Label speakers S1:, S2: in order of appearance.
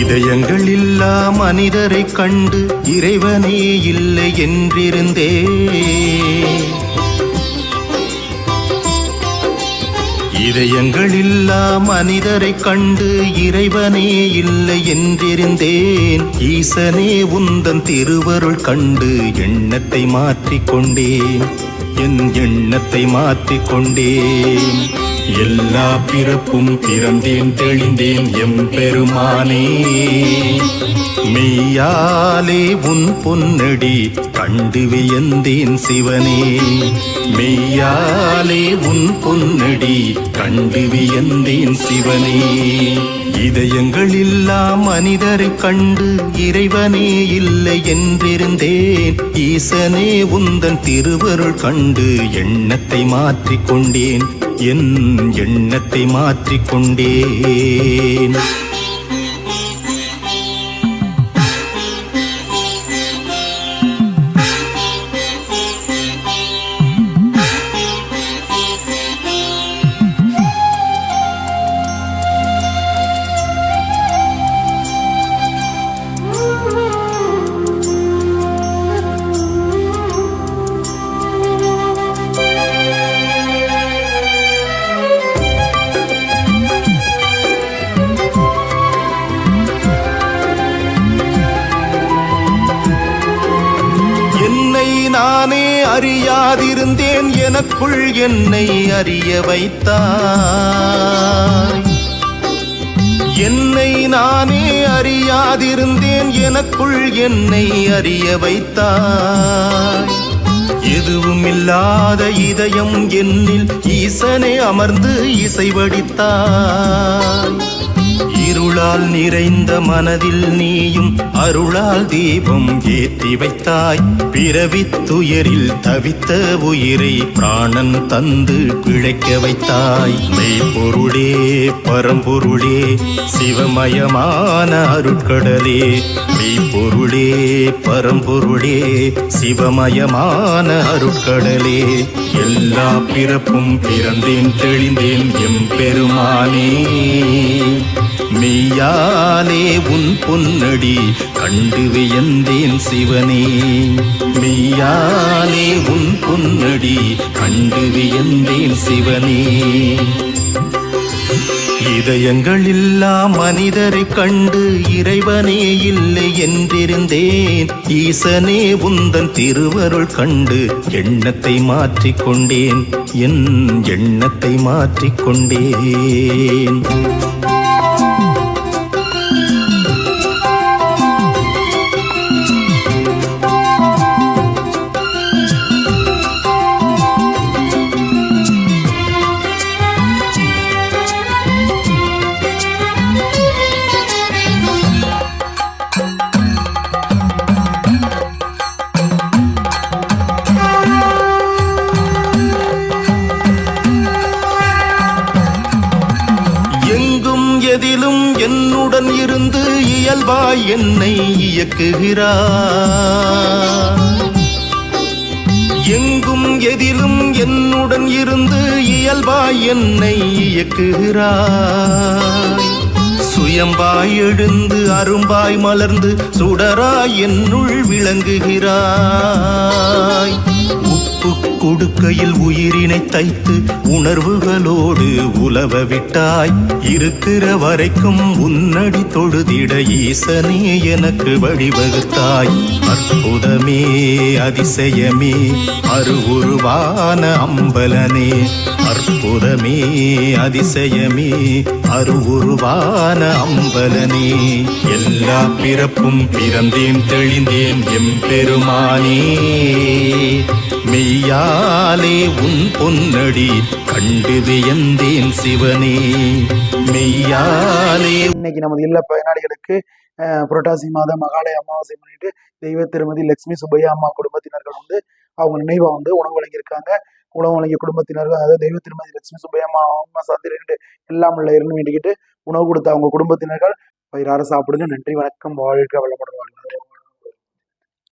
S1: இதயங்கள் இல்லா மனிதரை கண்டு இறைவனே இல்லை என்றிருந்தே. இதயங்கள் இல்லா மனிதரை கண்டு இறைவனே இல்லை என்றிருந்தேன். ஈசனே உந்தன் திருவருள் கண்டு எண்ணத்தை மாற்றிக்கொண்டேன் என் எண்ணத்தை மாற்றிக்கொண்டேன் எல்லா பிறப்பும் பிறந்தேன் தெளிந்தேன் எம் பெருமானே. மெய்யாலே உன் பொன்னடி கண்டு வியந்தேன் சிவனே. மெய்யாலே உன் பொன்னடி கண்டு வியந்தேன் சிவனே. இதயங்கள் இல்லா மனிதரை கண்டு இறைவனே இல்லை என்றிருந்தேன். ஈசனே உந்தன் திருவருள் கண்டு எண்ணத்தை மாற்றிக்கொண்டேன் என் எண்ணத்தை மாற்றிக்கொண்டேன். அறியாதிருந்தேன் எனக்குள் என்னை அறிய வைத்தாய். என்னை நானே அறியாதிருந்தேன் எனக்குள் என்னை அறிய வைத்தாய். எதுவும் இல்லாத இதயம் என்னில் ஈசனே அமர்ந்து இசைவடித்தாய் இருளால் நிறைந்த மனதில் நீயும் அருளால் தீபம் ஏற்றி வைத்தாய். பிறவி துயரில் தவித்த உயிரை பிராணன் தந்து பிழைக்க வைத்தாய். மெய்ப்பொருளே பரம்பொருளே சிவமயமான அருட்கடலே. மெய்ப்பொருளே பரம்பொருளே சிவமயமான அருட்கடலே. எல்லா பிறப்பும் பிறந்தேன் தெளிந்தேன் எம் எம்பெருமானே. மெய்யாலே உன் பொன்னடி கண்டு வியந்தேன் சிவனே. மெய்யாலே உன் பொன்னடி கண்டு வியந்தேன் சிவனே. இதயங்கள் இல்லா மனிதரை கண்டு இறைவனே இல்லை என்றிருந்தேன். ஈசனே உந்தன் திருவருள் கண்டு எண்ணத்தை மாற்றிக்கொண்டேன் என் எண்ணத்தை மாற்றிக்கொண்டேன் இருந்து இயல்பாய் என்னை இயக்குகிறார். எங்கும் எதிலும் என்னுடன் இருந்து இயல்பாய் என்னை இயக்குகிறாய் சுயம்பாய் எழுந்து அரும்பாய் மலர்ந்து சுடராய் என்னுள் விளங்குகிறாய். உப்பு கொடுக்கையில் உயிரினை தைத்து உணர்வுகளோடு உலவ விட்டாய். இருக்கிற வரைக்கும் உன்னடி தொழுதிட ஈசனே எனக்கு வழிவகுத்தாய். அற்புதமே அதிசயமே அருவுருவான அம்பலனே. அற்புதமே அதிசயமே அருவுருவான அம்பலனே. எல்லா பிறப்பும் பிறந்தேன் தெளிந்தேன் மெய்யா மெய்யாலே உன் பொன்னடி கண்டு எந்தேன் சிவனே? மெய்யாலே
S2: இன்னைக்கு நமது இல்ல பயனாளிகளுக்கு புரட்டாசி மாத மகாலய அமாவாசை முன்னிட்டு தெய்வ திருமதி லட்சுமி சுப்பையா அம்மா குடும்பத்தினர்கள் வந்து அவங்க நினைவா வந்து உணவு வழங்கியிருக்காங்க. உணவு வழங்கிய குடும்பத்தினர்கள் அதாவது தெய்வ திருமதி லட்சுமி சுப்பையா அம்மா அம்மா சந்திரன்ட்டு எல்லாம் உள்ள இருந்து வேண்டிக்கிட்டு உணவு கொடுத்த அவங்க குடும்பத்தினர்கள் வயிறார சாப்பிடுங்க நன்றி வணக்கம் வாழ்க வளமுடன் வாழ்க.